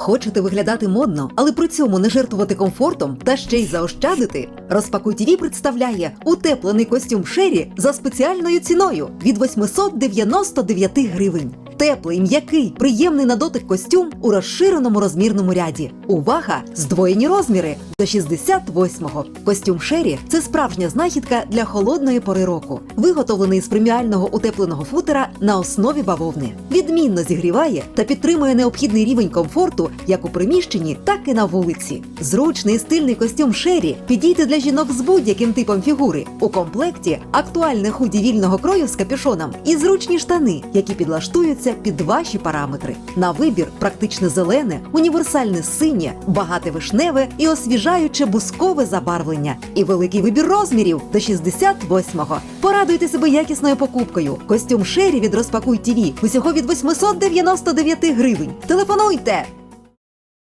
Хочете виглядати модно, але при цьому не жертвувати комфортом та ще й заощадити? Розпакуй ТВ представляє утеплений костюм Шері за спеціальною ціною від 899 гривень. Теплий, м'який, приємний на дотик костюм у розширеному розмірному ряді. Увага! Здвоєні розміри до 68-го. Костюм Шері це справжня знахідка для холодної пори року, виготовлений з преміального утепленого футера на основі бавовни. Відмінно зігріває та підтримує необхідний рівень комфорту як у приміщенні, так і на вулиці. Зручний стильний костюм Шері підійде для жінок з будь-яким типом фігури. У комплекті актуальне худі вільного крою з капюшоном і зручні штани, які підлаштуються під ваші параметри. На вибір практично зелене, універсальне синє, багате вишневе і освіжаюче бускове забарвлення. І великий вибір розмірів до 68-го. Порадуйте себе якісною покупкою. Костюм Шері від Розпакуй ТВ усього від 899 гривень. Телефонуйте!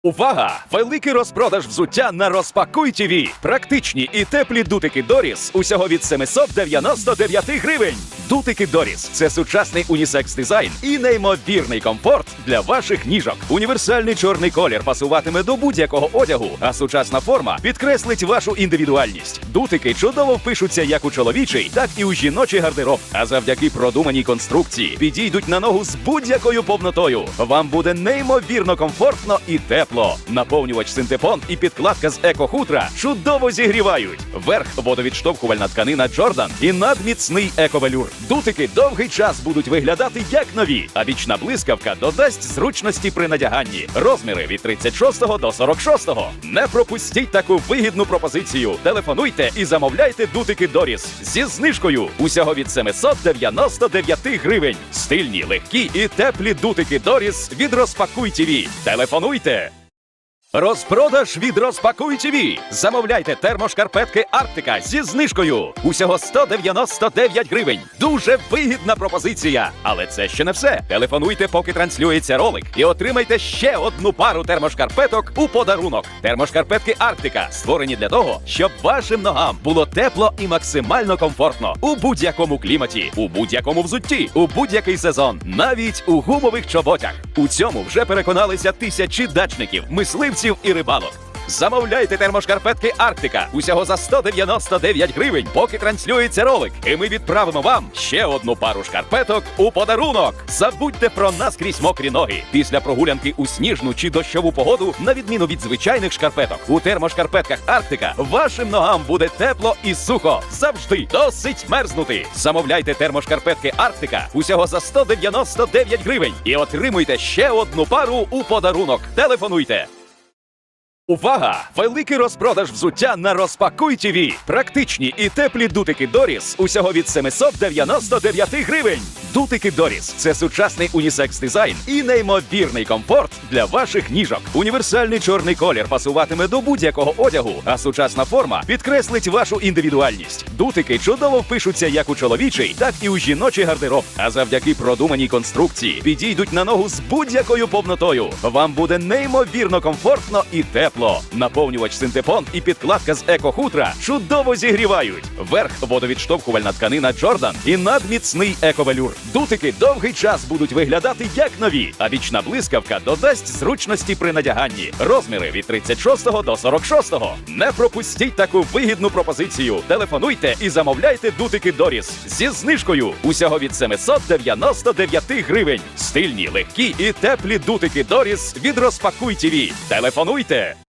Увага! Великий розпродаж взуття на розпакуй ТВ. Практичні і теплі дутики Доріс усього від 799 гривень. Дутики Доріс це сучасний унісекс дизайн і неймовірний комфорт для ваших ніжок. Універсальний чорний колір пасуватиме до будь-якого одягу, а сучасна форма підкреслить вашу індивідуальність. Дутики чудово впишуться як у чоловічий, так і у жіночий гардероб. А завдяки продуманій конструкції підійдуть на ногу з будь-якою повнотою. Вам буде неймовірно комфортно і тепло. Наповнювач синтепон і підкладка з екохутра чудово зігрівають. Верх водовідштовхувальна тканина Джордан і надміцний ековелюр. Дутики довгий час будуть виглядати як нові, а вічна блискавка додасть зручності при надяганні. Розміри від 36 до 46. Не пропустіть таку вигідну пропозицію. Телефонуйте і замовляйте дутики Доріс зі знижкою усього від 799 гривень. Стильні, легкі і теплі дутики Доріс від Розпакуй ТВ. Телефонуйте. Розпродаж від Розпакуй ТВ. Замовляйте термошкарпетки Арктика зі знижкою. Усього 199 гривень. Дуже вигідна пропозиція. Але це ще не все. Телефонуйте, поки транслюється ролик, і отримайте ще одну пару термошкарпеток у подарунок. Термошкарпетки Арктика створені для того, щоб вашим ногам було тепло і максимально комфортно у будь-якому кліматі, у будь-якому взутті, у будь-який сезон, навіть у гумових чоботях. У цьому вже переконалися тисячі дачників, мисливців і рибалок. Замовляйте термошкарпетки Арктика усього за 199 гривень, поки транслюється ролик, і ми відправимо вам ще одну пару шкарпеток у подарунок. Забудьте про наскрізь мокрі ноги після прогулянки у сніжну чи дощову погоду, на відміну від звичайних шкарпеток. У термошкарпетках Арктика вашим ногам буде тепло і сухо. Завжди досить мерзнути. Замовляйте термошкарпетки Арктика усього за 199 гривень і отримуйте ще одну пару у подарунок. Телефонуйте. Увага! Великий розпродаж взуття на розпакуй ТВ. Практичні і теплі дутики Доріс усього від 799 гривень. Дутики Доріс це сучасний унісекс дизайн і неймовірний комфорт для ваших ніжок. Універсальний чорний колір пасуватиме до будь-якого одягу, а сучасна форма підкреслить вашу індивідуальність. Дутики чудово впишуться як у чоловічий, так і у жіночий гардероб. А завдяки продуманій конструкції підійдуть на ногу з будь-якою повнотою. Вам буде неймовірно комфортно і тепло. Наповнювач синтепон і підкладка з екохутра чудово зігрівають. Верх водовідштовхувальна тканина Джордан і надміцний ековелюр. Дутики довгий час будуть виглядати як нові, а вічна блискавка додасть зручності при надяганні. Розміри від 36 до 46. Не пропустіть таку вигідну пропозицію. Телефонуйте і замовляйте дутики Доріс зі знижкою усього від 799 гривень. Стильні, легкі і теплі дутики Доріс від Розпакуй ТВ. Телефонуйте.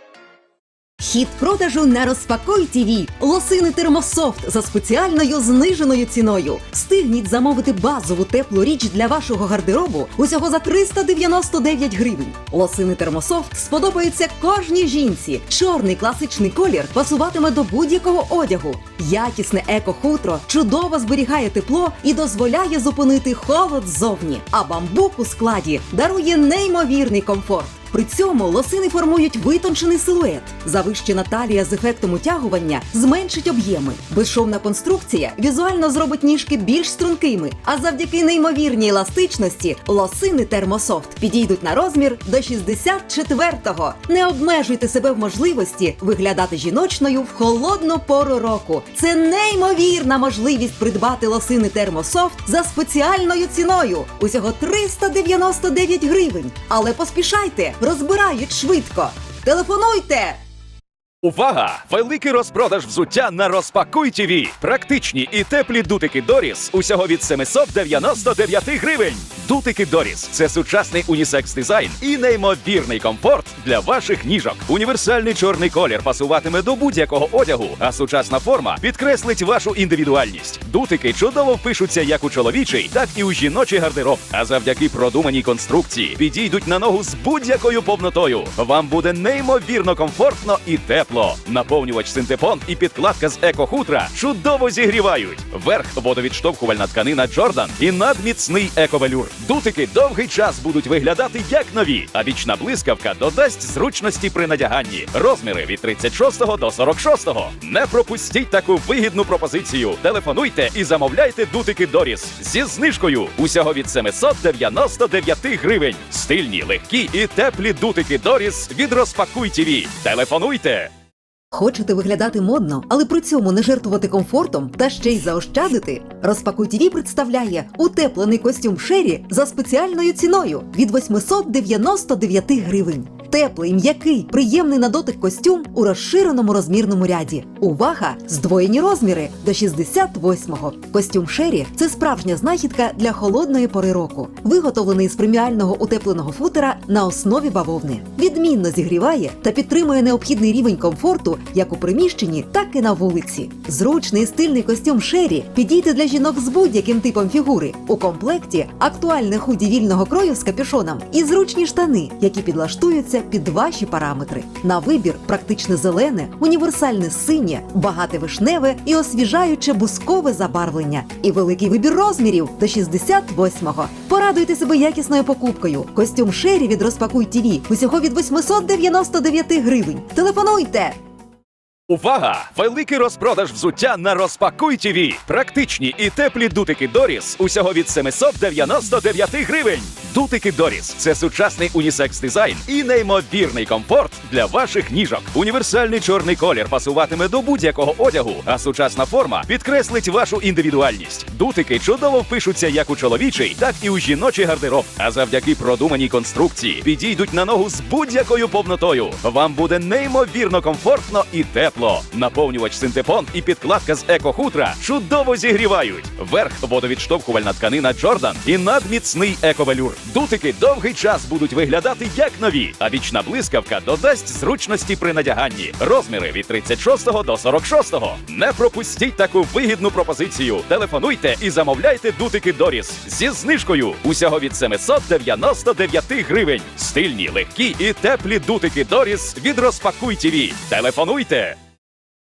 Хід продажу на розпакуй ТІВІ. Лосини термософт за спеціальною зниженою ціною. Встигніть замовити базову теплу річ для вашого гардеробу усього за 399 гривень. Лосини термософт сподобаються кожній жінці. Чорний класичний колір пасуватиме до будь-якого одягу. Якісне еко-хутро чудово зберігає тепло і дозволяє зупинити холод ззовні. А бамбук у складі дарує неймовірний комфорт. При цьому лосини формують витончений силует. Завищена талія з ефектом утягування зменшить об'єми. Безшовна конструкція візуально зробить ніжки більш стрункими. А завдяки неймовірній еластичності лосини термософт підійдуть на розмір до 64-го. Не обмежуйте себе в можливості виглядати жіночною в холодну пору року. Це неймовірна можливість придбати лосини термософт за спеціальною ціною. Усього 399 гривень. Але поспішайте, розбирають швидко. Телефонуйте! Увага! Великий розпродаж взуття на Розпакуй ТВ. Практичні і теплі дутики Доріс усього від 799 гривень. Дутики Доріс це сучасний унісекс дизайн і неймовірний комфорт для ваших ніжок. Універсальний чорний колір пасуватиме до будь-якого одягу, а сучасна форма підкреслить вашу індивідуальність. Дутики чудово впишуться як у чоловічий, так і у жіночий гардероб. А завдяки продуманій конструкції підійдуть на ногу з будь-якою повнотою. Вам буде неймовірно комфортно і тепло. Наповнювач синтепон і підкладка з екохутра чудово зігрівають. Верх водовідштовхувальна тканина Джордан і надміцний ековелюр. Дутики довгий час будуть виглядати як нові, а бічна блискавка додасть зручності при надяганні. Розміри від 36 до 46. Не пропустіть таку вигідну пропозицію. Телефонуйте і замовляйте дутики Доріс зі знижкою усього від 799 гривень. Стильні, легкі і теплі дутики Доріс від Розпакуй ТВ. Телефонуйте. Хочете виглядати модно, але при цьому не жертвувати комфортом та ще й заощадити? Розпакуй ТІВІ представляє утеплений костюм Шері за спеціальною ціною від 899 гривень. Теплий, м'який, приємний на дотик костюм у розширеному розмірному ряді. Увага! Здвоєні розміри до 68-го. Костюм Шері це справжня знахідка для холодної пори року, виготовлений з преміального утепленого футера на основі бавовни. Відмінно зігріває та підтримує необхідний рівень комфорту як у приміщенні, так і на вулиці. Зручний стильний костюм Шері підійде для жінок з будь-яким типом фігури. У комплекті актуальне худі вільного крою з капюшоном і зручні штани, які підлаштуються під ваші параметри. На вибір практичне зелене, універсальне синє, багате вишневе і освіжаюче бускове забарвлення. І великий вибір розмірів до 68-го. Порадуйте себе якісною покупкою. Костюм Шері від Розпакуй ТІВІ усього від 899 гривень. Телефонуйте! Увага! Великий розпродаж взуття на розпакуй ТВ. Практичні і теплі дутики Доріс усього від 799 гривень. Дутики Доріс це сучасний унісекс дизайн і неймовірний комфорт для ваших ніжок. Універсальний чорний колір пасуватиме до будь-якого одягу, а сучасна форма підкреслить вашу індивідуальність. Дутики чудово впишуться як у чоловічий, так і у жіночий гардероб. А завдяки продуманій конструкції підійдуть на ногу з будь-якою повнотою. Вам буде неймовірно комфортно і тепло. Наповнювач синтепон і підкладка з екохутра чудово зігрівають. Верх водовідштовхувальна тканина Джордан і надміцний ековелюр. Дутики довгий час будуть виглядати як нові, а вічна блискавка додасть зручності при надяганні. Розміри від 36 до 46. Не пропустіть таку вигідну пропозицію. Телефонуйте і замовляйте дутики Доріс зі знижкою усього від 799 гривень. Стильні, легкі і теплі дутики Доріс від Розпакуй ТВ. Телефонуйте.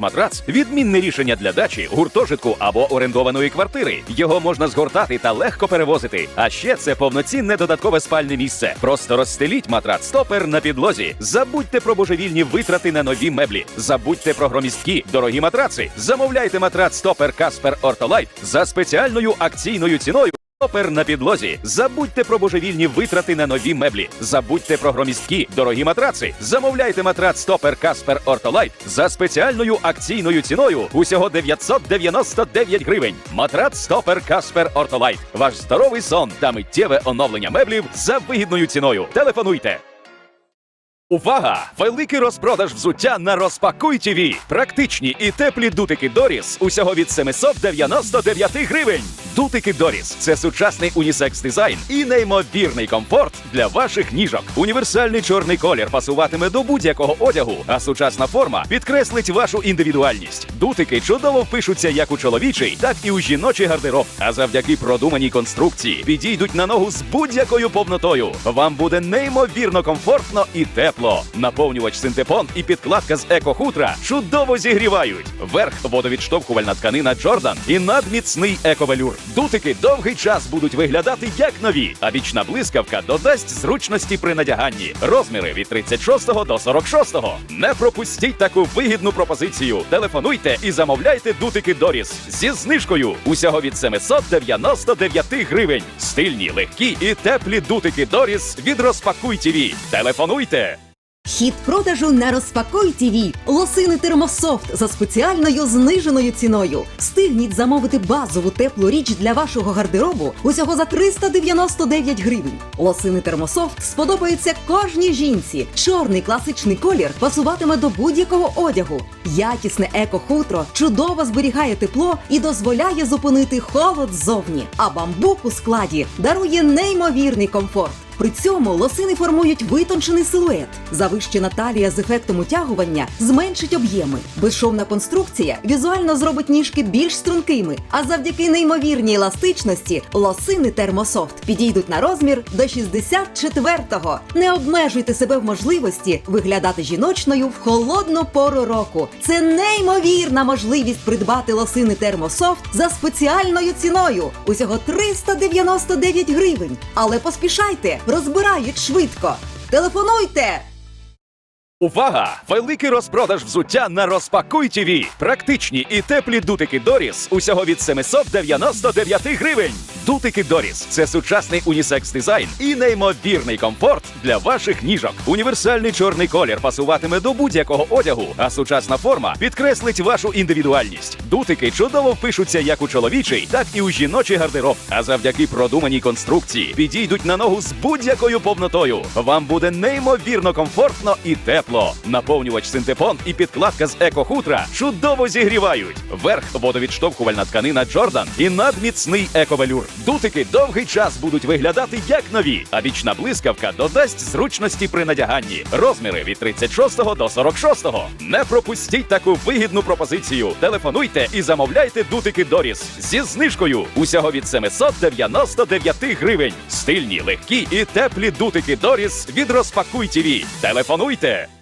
матрац відмінне рішення для дачі, гуртожитку або орендованої квартири. Його можна згортати та легко перевозити. А ще це повноцінне додаткове спальне місце. Просто розстеліть матрац стопер на підлозі. Забудьте про божевільні витрати на нові меблі. Забудьте про громісткі, дорогі матраци. Замовляйте матрац стопер Каспер Ортолайт за спеціальною акційною ціною. Опер на підлозі. Забудьте про божевільні витрати на нові меблі. Забудьте про громісткі, дорогі матраци. Замовляйте матрац Стопер Каспер Ортолайт за спеціальною акційною ціною усього 999 гривень. Матрац Топер Каспер Ортолайт. Ваш здоровий сон та миттєве оновлення меблів за вигідною ціною. Телефонуйте. Увага! Великий розпродаж взуття на розпакуй ТВ. Практичні і теплі дутики Доріс усього від 799 гривень. Дутики Доріс це сучасний унісекс дизайн і неймовірний комфорт для ваших ніжок. Універсальний чорний колір пасуватиме до будь-якого одягу, а сучасна форма підкреслить вашу індивідуальність. Дутики чудово впишуться як у чоловічий, так і у жіночий гардероб. А завдяки продуманій конструкції підійдуть на ногу з будь-якою повнотою. Вам буде неймовірно комфортно і тепло. Наповнювач синтепон і підкладка з екохутра чудово зігрівають. Верх водовідштовхувальна тканина Джордан і надміцний ековелюр. Дутики довгий час будуть виглядати як нові, а вічна блискавка додасть зручності при надяганні. Розміри від 36 до 46. Не пропустіть таку вигідну пропозицію. Телефонуйте і замовляйте дутики Доріс зі знижкою усього від 799 гривень. Стильні, легкі і теплі дутики Доріс від Розпакуй ТВ. Телефонуйте. Хід продажу на розпакуй ТВ. Лосини термософт за спеціальною зниженою ціною. Встигніть замовити базову теплу річ для вашого гардеробу усього за 399 гривень. Лосини термософт сподобаються кожній жінці. Чорний класичний колір пасуватиме до будь-якого одягу. Якісне еко-хутро чудово зберігає тепло і дозволяє зупинити холод ззовні. А бамбук у складі дарує неймовірний комфорт. При цьому лосини формують витончений силует. Завищена талія з ефектом утягування зменшить об'єми. Безшовна конструкція візуально зробить ніжки більш стрункими, а завдяки неймовірній еластичності лосини термософт підійдуть на розмір до 64-го. Не обмежуйте себе в можливості виглядати жіночною в холодну пору року. Це неймовірна можливість придбати лосини термософт за спеціальною ціною. Усього 399 гривень. Але поспішайте, розбирають швидко. Телефонуйте! Увага! Великий розпродаж взуття на розпакуй ТВ. Практичні і теплі дутики Доріс усього від 799 гривень. Дутики Доріс це сучасний унісекс дизайн і неймовірний комфорт для ваших ніжок. Універсальний чорний колір пасуватиме до будь-якого одягу, а сучасна форма підкреслить вашу індивідуальність. Дутики чудово впишуться як у чоловічий, так і у жіночий гардероб. А завдяки продуманій конструкції підійдуть на ногу з будь-якою повнотою. Вам буде неймовірно комфортно і тепло. Наповнювач синтепон і підкладка з екохутра чудово зігрівають. Верх водовідштовхувальна тканина Джордан і надміцний ековелюр. Дутики довгий час будуть виглядати як нові, а вічна блискавка додасть зручності при надяганні. Розміри від 36 до 46. Не пропустіть таку вигідну пропозицію. Телефонуйте і замовляйте дутики Доріс зі знижкою усього від 799 гривень. Стильні, легкі і теплі дутики Доріс від розпакуй ТВ. Телефонуйте.